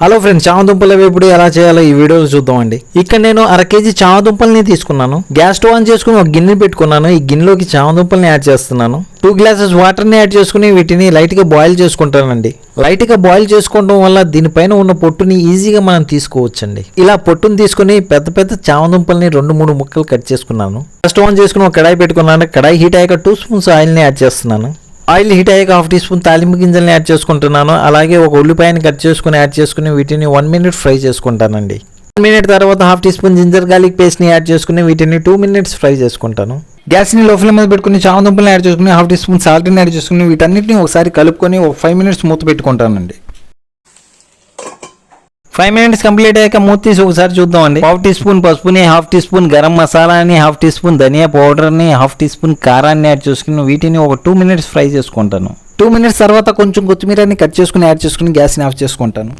Hello friends చామదుంపల వేపుడు ఎలా చేయాలో ఈ వీడియోలో చూద్దామండి. ఇక్కడ నేను అర కేజీ చామదుంపల్ని తీసుకున్నాను. గ్యాస్ స్టవ్ ఆన్ చేసుకుని ఒక గిన్నె పెట్టుకున్నాను. ఈ గిన్నెలోకి చామదుంపల్ని యాడ్ చేస్తున్నాను. టూ గ్లాసెస్ వాటర్ని యాడ్ చేసుకుని వీటిని లైట్గా బాయిల్ చేసుకుంటానండి. లైట్గా బాయిల్ చేసుకోవడం వల్ల దీనిపైన ఉన్న పొట్టుని ఈజీగా మనం తీసుకోవచ్చండి. ఇలా పొట్టుని తీసుకుని పెద్ద పెద్ద చామదుంపల్ని రెండు మూడు ముక్కలు కట్ చేసుకున్నాను. స్టవ్ ఆన్ చేసుకుని ఒక కడాయి పెట్టుకున్నాను. కడాయి హీట్ అయ్యాక టూ స్పూన్స్ ఆయిల్ని యాడ్ చేస్తున్నాను. ఆయిల్ హీట్ అయ్యాక హాఫ్ టీ స్పూన్ తాలింపు గింజల్ని యాడ్ చేసుకుంటున్నాను. అలాగే ఒక ఉల్లిపాయని కట్ చేసుకుని యాడ్ చేసుకుని వీటిని వన్ మినిట్ ఫ్రై చేసుకుంటానండి. వన్ మినిట్ తర్వాత half teaspoon ginger garlic పేస్ట్ని యాడ్ చేసుకుని వీటిని టూ మినిట్స్ ఫ్రై చేసుకుంటాను. గ్యాస్ని లో ఫ్లేమ్ మీద పెట్టుకుని చామదుంపల్ని యాడ్ చేసుకుని హాఫ్ టీ స్పూన్ సాల్ట్ని యాడ్ చేసుకుని వీటన్నిటిని ఒకసారి కలుపుకొని ఒక ఫైవ్ మినిట్స్ మూత పెట్టుకుంటానండి. ఫైవ్ మినిట్స్ కంప్లీట్ అయ్యాక మూత తీసి ఒకసారి చూద్దామండి. హాఫ్ టీ స్పూన్ పసుపుని హాఫ్ టీ స్పూన్ గరం మసాలాని హాఫ్ టీ స్పూన్ ధనియా పౌడర్ని హాఫ్ టీ స్పూన్ కారాన్ని యాడ్ చేసుకుని వీటిని ఒక టూ మినిట్స్ ఫ్రై చేసుకుంటాను. టూ మినిట్స్ తర్వాత కొంచెం కొత్తిమీరని కట్ చేసుకుని యాడ్ చేసుకుని గ్యాస్ని ఆఫ్ చేసుకుంటాను.